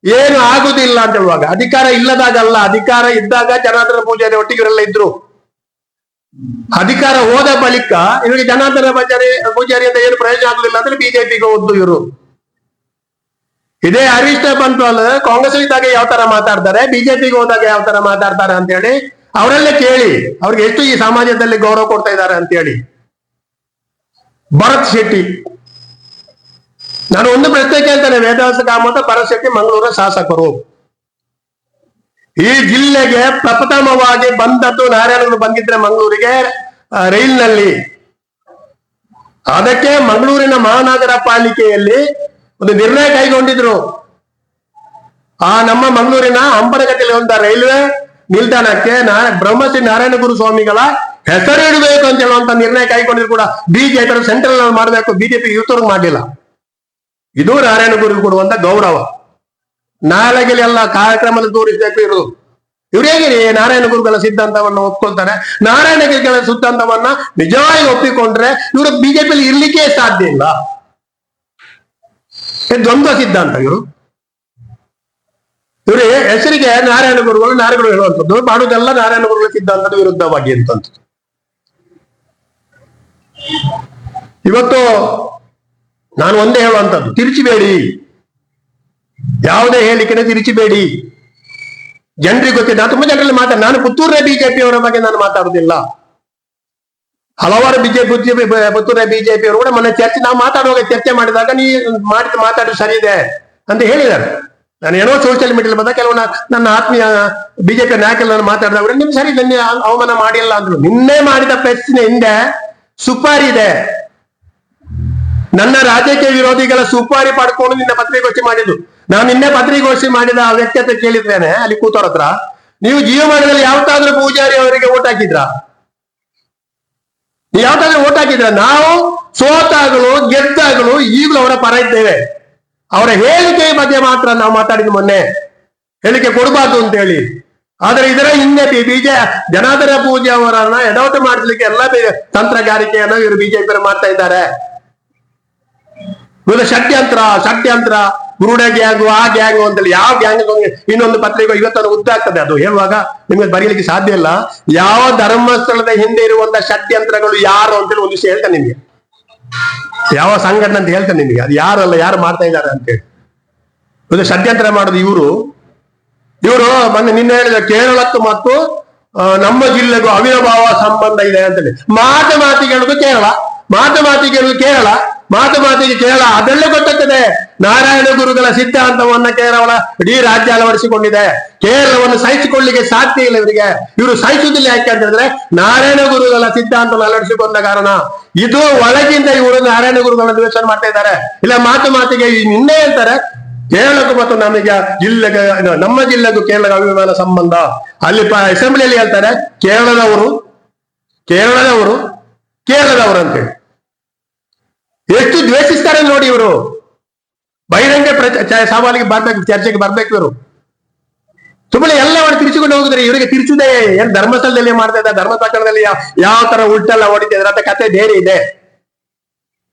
ಏನು ಆಗುದಿಲ್ಲ ಅಂತ ಹೇಳುವಾಗ ಅಧಿಕಾರ ಇಲ್ಲದಾಗಲ್ಲ, ಅಧಿಕಾರ ಇದ್ದಾಗ ಜನಾರ್ದನ ಪೂಜಾರಿ ಒಟ್ಟಿಗೆ ಇವರೆಲ್ಲ ಇದ್ರು. ಅಧಿಕಾರ ಹೋದ ಬಳಿಕ, ಇವರಿಗೆ ಜನಾರ್ದನ ಪೂಜಾರಿ ಪೂಜಾರಿ ಅಂತ ಏನು ಪ್ರಯೋಜನ ಆಗುದಿಲ್ಲ ಅಂದ್ರೆ ಬಿಜೆಪಿಗೆ ಹೋದ್ದು ಇವರು. ಇದೇ ಹರೀಶ್ ಬಂಟ್ವಾಲ್ ಕಾಂಗ್ರೆಸ್ ಇದ್ದಾಗ ಯಾವ ತರ ಮಾತಾಡ್ತಾರೆ, ಬಿಜೆಪಿಗೆ ಹೋದಾಗ ಯಾವ ತರ ಮಾತಾಡ್ತಾರೆ ಅಂತ ಹೇಳಿ ಅವರಲ್ಲೇ ಕೇಳಿ, ಅವ್ರಿಗೆ ಎಷ್ಟು ಈ ಸಮಾಜದಲ್ಲಿ ಗೌರವ ಕೊಡ್ತಾ ಇದ್ದಾರೆ ಅಂತ ಹೇಳಿ. ಭರತ್ ಶೆಟ್ಟಿ. ನಾನು ಒಂದು ಪ್ರಶ್ನೆ ಕೇಳ್ತೇನೆ ವೇದಾಸ ಕಾಮತ ಭರತ್ ಶೆಟ್ಟಿ ಮಂಗಳೂರ ಶಾಸಕರು. ಈ ಜಿಲ್ಲೆಗೆ ಪ್ರಪ್ರಥಮವಾಗಿ ಬಂದದ್ದು ನಾರಾಯಣರು ಬಂದಿದ್ರೆ ಮಂಗಳೂರಿಗೆ ರೈಲ್ನಲ್ಲಿ. ಅದಕ್ಕೆ ಮಂಗಳೂರಿನ ಮಹಾನಗರ ಪಾಲಿಕೆಯಲ್ಲಿ ಒಂದು ನಿರ್ಣಯ ಕೈಗೊಂಡಿದ್ರು. ಆ ನಮ್ಮ ಮಂಗಳೂರಿನ ಹಂಪನಗಟ್ಟಿಯಲ್ಲಿ ಒಂದು ರೈಲ್ವೆ ನಿಲ್ದಾಣಕ್ಕೆ ಬ್ರಹ್ಮಶ್ರೀ ನಾರಾಯಣ ಗುರು ಸ್ವಾಮಿಗಳ ಹೆಸರು ಇಡಬೇಕು ಅಂತ ಹೇಳುವಂತ ನಿರ್ಣಯ ಕೈಗೊಂಡಿದ್ರು ಕೂಡ ಬಿಜೆಪಿ ಸೆಂಟ್ರಲ್ನಲ್ಲಿ ಮಾಡಬೇಕು ಬಿಜೆಪಿ ಯೂತವ್ರಿಗೆ ಮಾಡಲಿಲ್ಲ. ಇದು ನಾರಾಯಣ ಗುರು ಕೊಡುವಂತ ಗೌರವ. ನಾಳೆಗೆ ಎಲ್ಲ ಕಾರ್ಯಕ್ರಮದ ತೋರಿಸಬೇಕು ಇರೋದು. ಇವ್ರು ಹೇಗೆ ನಾರಾಯಣ ಗುರುಗಳ ಸಿದ್ಧಾಂತವನ್ನು ಒಪ್ಕೊಳ್ತಾರೆ. ನಾರಾಯಣ ಸಿದ್ಧಾಂತವನ್ನ ನಿಜವಾಗಿ ಒಪ್ಪಿಕೊಂಡ್ರೆ ಇವರು ಬಿಜೆಪಿಯಲ್ಲಿ ಇರ್ಲಿಕ್ಕೆ ಸಾಧ್ಯ ಇಲ್ಲ. ದ್ವಂದ್ವ ಸಿದ್ಧಾಂತ ಇವರು. ಇವರು ಹೆಸರಿಗೆ ನಾರಾಯಣ ಗುರುಗಳು ನಾರಾಯಣ ಹೇಳುವಂಥದ್ದು. ಮಾಡುವುದೆಲ್ಲ ನಾರಾಯಣ ಗುರುಗಳ ಸಿದ್ಧಾಂತದ ವಿರುದ್ಧವಾಗಿ ಅಂತಂತ ಇವತ್ತು ನಾನು ಒಂದೇ ಹೇಳುವಂಥದ್ದು. ತಿರುಚಿಬೇಡಿ. ಯಾವುದೇ ಹೇಳಿಕೆನೆ ತಿರುಚಿಬೇಡಿ. ಜನರಿಗೆ ಗೊತ್ತಿದೆ ತುಂಬಾ ಜನರಲ್ಲಿ ಮಾತಾಡ ನಾನು ಪುತ್ತೂರಿನ ಬಿಜೆಪಿ ಅವರ ಬಗ್ಗೆ ನಾನು ಮಾತಾಡುದಿಲ್ಲ. ಹಲವಾರು ಬಿಜೆಪಿ ಪುತ್ತೂರಿನ ಬಿಜೆಪಿ ಅವರು ಕೂಡ ಮೊನ್ನೆ ಚರ್ಚೆ ನಾವು ಮಾತಾಡುವಾಗ ಚರ್ಚೆ ಮಾಡಿದಾಗ ನೀ ಮಾಡಿದ ಮಾತಾಡೋದು ಸರಿ ಇದೆ ಅಂತ ಹೇಳಿದ್ದಾರೆ. ನಾನು ಏನೋ ಸೋಷಿಯಲ್ ಮೀಡಿಯಲ್ಲಿ ಬಂದ ಕೆಲವು ನನ್ನ ಆತ್ಮೀಯ ಬಿಜೆಪಿ ನಾಯಕರು ನಾನು ಮಾತಾಡಿದಾಗ ನಿಮ್ ಸರಿ ನಿನ್ನೆ ಅವ- ಅವಮಾನ ಮಾಡಿಲ್ಲ ಅಂದ್ರು. ನಿನ್ನೆ ಮಾಡಿದ ಪ್ರಶ್ನೆ ಹಿಂದೆ ಸುಪಾರಿ ಇದೆ. ನನ್ನ ರಾಜಕೀಯ ವಿರೋಧಿಗಳ ಸುಪಾರಿ ಪಡ್ಕೊಂಡು ನಿನ್ನೆ ಪತ್ರಿಕೋಷ್ಠಿ ಮಾಡಿದ್ದು. ನಾನು ನಿನ್ನೆ ಪತ್ರಿಕೋಷ್ಠಿ ಮಾಡಿದ ಆ ವ್ಯಕ್ತಿ ಅಂತ ಕೇಳಿದ್ದೇನೆ ಅಲ್ಲಿ ಕೂತವ್ರ ಹತ್ರ. ನೀವು ಜೀವಮಾನದಲ್ಲಿ ಯಾವತ್ತಾದ್ರೂ ಪೂಜಾರಿ ಅವರಿಗೆ ಓಟ್ ಹಾಕಿದ್ರ? ನೀವು ಯಾವತ್ತಾದ್ರೂ ಓಟ್ ಹಾಕಿದ್ರೆ ನಾವು ಸೋತಾಗಳು ಗೆದ್ದಾಗಳು ಈಗಲೂ ಅವರ ಪರ ಇದ್ದೇವೆ. ಅವರ ಹೇಳಿಕೆ ಬಗ್ಗೆ ಮಾತ್ರ ನಾವು ಮಾತಾಡಿದ ಮೊನ್ನೆ. ಹೇಳಿಕೆ ಕೊಡಬಾರ್ದು ಅಂತ ಹೇಳಿ ಆದ್ರೆ ಇದರ ಹಿಂದೆ ಬಿಜೆ ಜನಾರ್ದನ ಪೂಜೆ ಅವರನ್ನ ಎಡವಟ್ಟು ಮಾಡಿಸ್ಲಿಕ್ಕೆ ಎಲ್ಲ ತಂತ್ರಗಾರಿಕೆಯನ್ನು ಇವರು ಬಿಜೆಪಿ ಮಾಡ್ತಾ ಇದ್ದಾರೆ. ಷಡ್ಯಂತ್ರ ಷಡ್ಯಂತ್ರ. ಗುರುಡ ಗ್ಯಾಂಗು ಆ ಗ್ಯಾಂಗು ಅಂತೇಳಿ ಯಾವ ಗ್ಯಾಂಗ್ ಇನ್ನೊಂದು ಪತ್ರಿಕೆ ಇವತ್ತನ್ನು ಉದ್ದಾಗ್ತದೆ ಅದು. ಹೇಳುವಾಗ ನಿಮಗೆ ಬರೀಲಿಕ್ಕೆ ಸಾಧ್ಯ ಇಲ್ಲ. ಯಾವ ಧರ್ಮಸ್ಥಳದ ಹಿಂದೆ ಇರುವಂತ ಷಡ್ಯಂತ್ರಗಳು ಯಾರು ಅಂತೇಳಿ ಒಂದು ವಿಷಯ ಹೇಳ್ತೇನೆ ನಿಮ್ಗೆ. ಯಾವ ಸಂಘಟನೆ ಅಂತ ಹೇಳ್ತೇನೆ ನಿಮಗೆ. ಅದು ಯಾರಲ್ಲ ಯಾರು ಮಾಡ್ತಾ ಇದ್ದಾರೆ ಅಂತೇಳಿ. ಒಂದು ಷಡ್ಯಂತ್ರ ಮಾಡುದು ಇವರು. ಇವರು ಮೊನ್ನೆ ನಿನ್ನೆ ಹೇಳಿದ ಕೇರಳಕ್ಕೂ ಮತ್ತು ನಮ್ಮ ಜಿಲ್ಲೆಗೂ ಅವಿರಭಾವ ಸಂಬಂಧ ಇದೆ ಅಂತೇಳಿ. ಮಾತು ಮಾತಿಗೆ ಹೇಳುದು ಕೇರಳ. ಮಾತು ಮಾತಿಗೆ ಹೇಳುದು ಕೇರಳ. ಮಾತು ಮಾತಿಗೆ ಕೇರಳ ಅದೆಲ್ಲ ಗೊತ್ತಾಗ್ತದೆ. ನಾರಾಯಣ ಗುರುಗಳ ಸಿದ್ಧಾಂತವನ್ನ ಕೇರಳ ಇಡೀ ರಾಜ್ಯ ಅಳವಡಿಸಿಕೊಂಡಿದೆ. ಕೇರಳವನ್ನು ಸಹಿಸಿಕೊಳ್ಳಿಕ್ಕೆ ಸಾಧ್ಯ ಇಲ್ಲ ಇವರಿಗೆ. ಇವರು ಸಹಿಸುವುದಿಲ್ಲ ಯಾಕೆ ಅಂತಂದ್ರೆ ನಾರಾಯಣ ಗುರುಗಳ ಸಿದ್ಧಾಂತವನ್ನು ಅಳವಡಿಸಿಕೊಂಡ ಕಾರಣ. ಇದು ಒಳಗಿಂದ ಇವರು ನಾರಾಯಣ ಗುರುಗಳನ್ನ ದ್ವೇಷ ಮಾಡ್ತಾ ಇದ್ದಾರೆ. ಇಲ್ಲ, ಮಾತು ಮಾತಿಗೆ ನಿನ್ನೆ ಹೇಳ್ತಾರೆ ಕೇರಳಕ್ಕೂ ಮತ್ತು ನಮಗೆ ಜಿಲ್ಲೆಗೆ ನಮ್ಮ ಜಿಲ್ಲೆಗೂ ಕೇರಳದ ಅಭಿಮಾನ ಸಂಬಂಧ. ಅಲ್ಲಿ ಅಸೆಂಬ್ಲಿಯಲ್ಲಿ ಹೇಳ್ತಾರೆ, ಕೇರಳದವರು ಕೇರಳದವರು ಕೇರಳದವರು ಅಂತೇಳಿ. ಎಷ್ಟು ದ್ವೇಷಿಸ್ತಾರೆ ನೋಡಿ ಇವರು. ಬಹಿರಂಗ ಸವಾಲಿಗೆ ಬರ್ಬೇಕು, ಚರ್ಚೆಗೆ ಬರ್ಬೇಕು ಇವರು. ಸುಮ್ಮನೆ ಎಲ್ಲವನ್ನು ತಿರುಚಿಕೊಂಡು ಹೋಗಿದ್ರೆ ಇವರಿಗೆ ತಿರುಚುದೇ ಏನ್ ಧರ್ಮಸ್ಥಳದಲ್ಲಿ ಮಾಡ್ತಾ ಇದ್ದ, ಧರ್ಮಸ್ಥಳದಲ್ಲಿ ಯಾವ ತರ ಉಲ್ಟೆಲ್ಲ ಹೊಡಿತಿದ್ರೆ ಅಂತ ಕತೆ ಬೇರೆ ಇದೆ.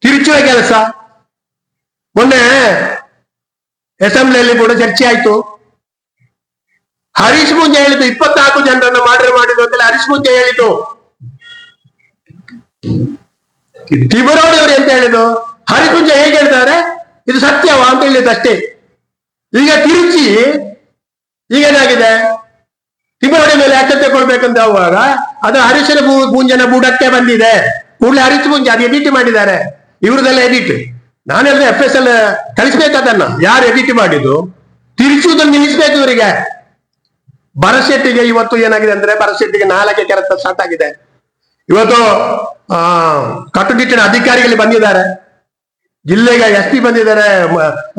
ತಿರುಚುವ ಕೆಲಸ. ಮೊನ್ನೆ ಅಸೆಂಬ್ಲಿಯಲ್ಲಿ ಕೂಡ ಚರ್ಚೆ ಆಯ್ತು. ಹರೀಶ್ ಮುಂಜೆ ಹೇಳಿದ್ದು, ಇಪ್ಪತ್ನಾಲ್ಕು ಜನರನ್ನು ಮಾಡ್ರೆ ಮಾಡಿದ್ರು ಅಂತೇಳಿ ಹರೀಶ್ ಮುಂಜೆ ಹೇಳಿದ್ದು. ತಿಬರೋಡಿ ಅವರು ಎಂತ ಹೇಳಿದ್ದು? ಹರೀಶ್ ಮುಂಜೆ ಹೇಗೆ ಹೇಳ್ತಾರೆ? ಇದು ಸತ್ಯವ ಅಂತ ಹೇಳಿದಷ್ಟೇ ಈಗ ತಿರುಚಿ, ಈಗ ಏನಾಗಿದೆ? ತಿಬರೋಡಿ ಮೇಲೆ ಅಕ್ಷತೆ ಕೊಡ್ಬೇಕಂತ ಹೋಗುವಾಗ ಅದು ಹರೀಶನ ಪೂಂಜನ ಬೂಡಕ್ಕೆ ಬಂದಿದೆ. ಕೂಡಲೇ ಹರೀಶ್ ಮುಂಜೆ ಅದು ಎಡಿಟ್ ಮಾಡಿದ್ದಾರೆ. ಇವ್ರದೆಲ್ಲ ಎಡಿಟ್. ನಾನು ಹೇಳಿದ್ರೆ ಎಫ್ ಎಸ್ ಎಲ್ ಕಳಿಸ್ಬೇಕದನ್ನ ಯಾರು ಎಡಿಟ್ ಮಾಡಿದ್ದು? ತಿರುಚುವುದನ್ನು ನಿಲ್ಲಿಸ್ಬೇಕು ಇವರಿಗೆ. ಭರಶೆಟ್ಟಿಗೆ ಇವತ್ತು ಏನಾಗಿದೆ ಅಂದ್ರೆ ಭರಶೆಟ್ಟಿಗೆ ನಾಲ್ಕೆ ಕೆಲಸ ಸ್ಟಾರ್ಟ್ ಆಗಿದೆ. ಇವತ್ತು ಕಟ್ಟುನಿಟ್ಟಿನ ಅಧಿಕಾರಿಗಳು ಬಂದಿದ್ದಾರೆ. ಜಿಲ್ಲೆಗೆ ಎಸ್ ಪಿ ಬಂದಿದ್ದಾರೆ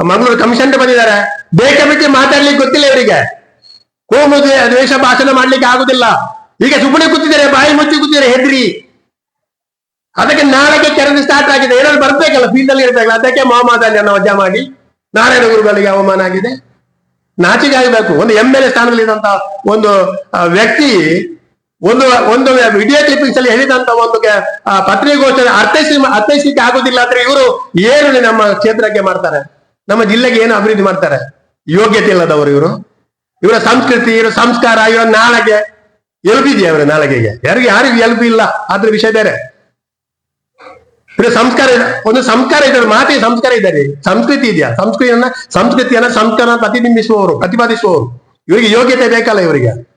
ಮಂಗಳೂರು ಕಮಿಷನ್ ಬಂದಿದ್ದಾರೆ. ಬೇಕ ಬಿಟ್ಟು ಮಾತಾಡ್ಲಿಕ್ಕೆ ಗೊತ್ತಿಲ್ಲ ಇವರಿಗೆ. ಹೋಗುದು ದ್ವೇ- ದ್ವೇಷ ಭಾಷಣ ಮಾಡ್ಲಿಕ್ಕೆ ಆಗುದಿಲ್ಲ. ಈಗ ಸುಮ್ಮನೆ ಕೂತಿದ್ದಾರೆ, ಬಾಯಿ ಮುಚ್ಚಿ ಕೂತಿದ್ದಾರೆ, ಹೆದ್ರಿ. ಅದಕ್ಕೆ ನಾಳೆಗೆ ಕೆರೆದು ಸ್ಟಾರ್ಟ್ ಆಗಿದೆ. ಏನಾದ್ರು ಬರ್ಬೇಕಲ್ಲ ಫೀಲ್ಡ್ ಅಲ್ಲಿ ಇರ್ಬೇಕಲ್ಲ, ಅದಕ್ಕೆ ಅನ್ನೋ ವಜಾ ಮಾಡಿ ನಾರಾಯಣ ಗುರುಗಳಿಗೆ ಅವಮಾನ ಆಗಿದೆ. ನಾಚಿಕೆ ಆಗಬೇಕು. ಒಂದು ಎಂ ಎಲ್ ಎ ಸ್ಥಾನದಲ್ಲಿ ಇದ್ದಂತ ಒಂದು ವ್ಯಕ್ತಿ ಒಂದು ಒಂದು ವಿಡಿಯೋ ಕ್ಲಿಪ್ಪಿಂಗ್ಸ್ ಅಲ್ಲಿ ಹೇಳಿದಂತ ಒಂದು ಪತ್ರಿಕೋಷ್ಠಿ ಅರ್ಥೈಸಿ, ಅರ್ಥೈಸಲಿಕ್ಕೆ ಆಗುದಿಲ್ಲ ಅಂದ್ರೆ ಇವರು ಏನು ನಮ್ಮ ಕ್ಷೇತ್ರಕ್ಕೆ ಮಾಡ್ತಾರೆ? ನಮ್ಮ ಜಿಲ್ಲೆಗೆ ಏನು ಅಭಿವೃದ್ಧಿ ಮಾಡ್ತಾರೆ? ಯೋಗ್ಯತೆ ಇಲ್ಲದವರು ಇವರು. ಇವರ ಸಂಸ್ಕೃತಿ, ಇವರ ಸಂಸ್ಕಾರ, ಇವರ ನಾಳೆಗೆ ಎಲ್ಬಿದೆಯಾ ಅವರ ನಾಳೆಗೆಗೆ ಯಾರಿಗೆ, ಯಾರಿಗೂ ಎಲ್ಬಿ ಇಲ್ಲ. ಅದ್ರ ವಿಷಯ ಬೇರೆ. ಇವರ ಸಂಸ್ಕಾರ. ಒಂದು ಸಂಸ್ಕಾರ ಇದೆ ಮಾತಿ ಸಂಸ್ಕಾರ ಇದ್ದಾರೆ ಸಂಸ್ಕೃತಿ ಇದೆಯಾ? ಸಂಸ್ಕೃತಿಯನ್ನ ಸಂಸ್ಕೃತಿಯನ್ನ ಸಂಸ್ಕಾರ ಪ್ರತಿಬಿಂಬಿಸುವವರು, ಪ್ರತಿಪಾದಿಸುವವರು. ಇವರಿಗೆ ಯೋಗ್ಯತೆ ಬೇಕಲ್ಲ ಇವರಿಗೆ.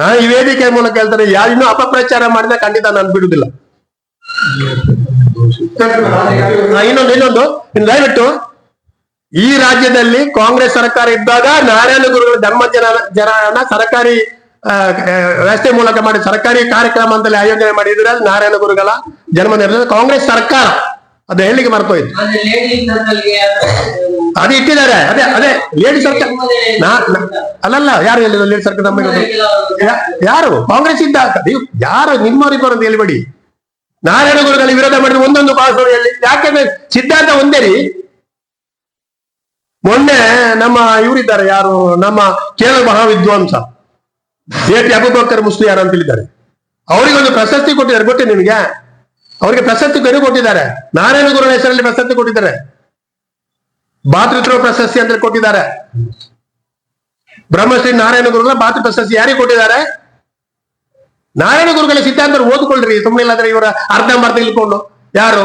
ನಾನು ಈ ವೇದಿಕೆ ಮೂಲಕ ಹೇಳ್ತಾರೆ ಯಾರು ಅಪಪ್ರಚಾರ ಮಾಡಿದ್ರೆ ಖಂಡಿತ ನಾನು ಬಿಡುದಿಲ್ಲ ಇನ್ನೊಂದು ಇನ್ನೊಂದು. ಇನ್ನು ದಯವಿಟ್ಟು, ಈ ರಾಜ್ಯದಲ್ಲಿ ಕಾಂಗ್ರೆಸ್ ಸರ್ಕಾರ ಇದ್ದಾಗ ನಾರಾಯಣ ಗುರುಗಳು ಧರ್ಮ ಜನ ಜನನ ಸರ್ಕಾರಿ ವ್ಯವಸ್ಥೆ ಮೂಲಕ ಮಾಡಿ ಸರ್ಕಾರಿ ಕಾರ್ಯಕ್ರಮ ಅಂತಲ್ಲಿ ಆಯೋಜನೆ ಮಾಡಿದ್ರೆ ನಾರಾಯಣ ಗುರುಗಳ ಜನ್ಮದಿನ ಕಾಂಗ್ರೆಸ್ ಸರ್ಕಾರ, ಅದು ಹೇಳಿಕೆ ಮರ್ತೋಯ್ತು? ಅದು ಇಟ್ಟಿದ್ದಾರೆ. ಅದೇ ಅದೇ ಲೇಡಿ ಸರ್ಕಾರ ಅಲ್ಲಲ್ಲ ಯಾರು ಹೇಳಿದ್ರು ಲೇಡಿ ಸರ್ಕ ನಮ್ಮ ಯಾರು? ಕಾಂಗ್ರೆಸ್ ಇದ್ದ ನೀವು ಯಾರು ನಿಮ್ಮವರಿಬ್ಬರು ಅಂತ ಹೇಳ್ಬೇಡಿ. ನಾರಾಯಣ ಗುರುಗಳ ವಿರೋಧ ಮಾಡಿದ್ರು ಒಂದೊಂದು ಪಾಸ್ ಹೇಳಿ. ಯಾಕೆಂದ್ರೆ ಸಿದ್ಧಾಂತ ಒಂದೇ ರೀ. ಮೊನ್ನೆ ನಮ್ಮ ಇವರಿದ್ದಾರೆ ಯಾರು? ನಮ್ಮ ಕೇರಳ ಮಹಾವಿದ್ವಾಂಸ. ಎ ಪಿ ಮುಸ್ಲಿ ಯಾರು ಅಂತ ಹೇಳಿದ್ದಾರೆ. ಅವರಿಗೊಂದು ಪ್ರಶಸ್ತಿ ಕೊಟ್ಟಿದ್ದಾರೆ. ಗೊತ್ತೇ ನಿಮಗೆ? ಅವರಿಗೆ ಪ್ರಶಸ್ತಿ ಕೊಟ್ಟಿದ್ದಾರೆ. ನಾರಾಯಣ ಗುರುಗಳ ಹೆಸರಲ್ಲಿ ಪ್ರಶಸ್ತಿ ಕೊಟ್ಟಿದ್ದಾರೆ. ಭಾತೃತ್ವ ಪ್ರಶಸ್ತಿ ಅಂತ ಕೊಟ್ಟಿದ್ದಾರೆ. ಬ್ರಹ್ಮಶ್ರೀ ನಾರಾಯಣ ಗುರುಗಳ ಭಾತೃ ಪ್ರಶಸ್ತಿ ಯಾರಿಗೆ ಕೊಟ್ಟಿದ್ದಾರೆ? ನಾರಾಯಣ ಗುರುಗಳ ಸಿದ್ಧಾಂತ ಓದ್ಕೊಳ್ರಿ ಸುಮ್ಮನೆ ಇವರ ಅರ್ಧಂಬರ್ಧ ತಿಳ್ಕೊಂಡು. ಯಾರು?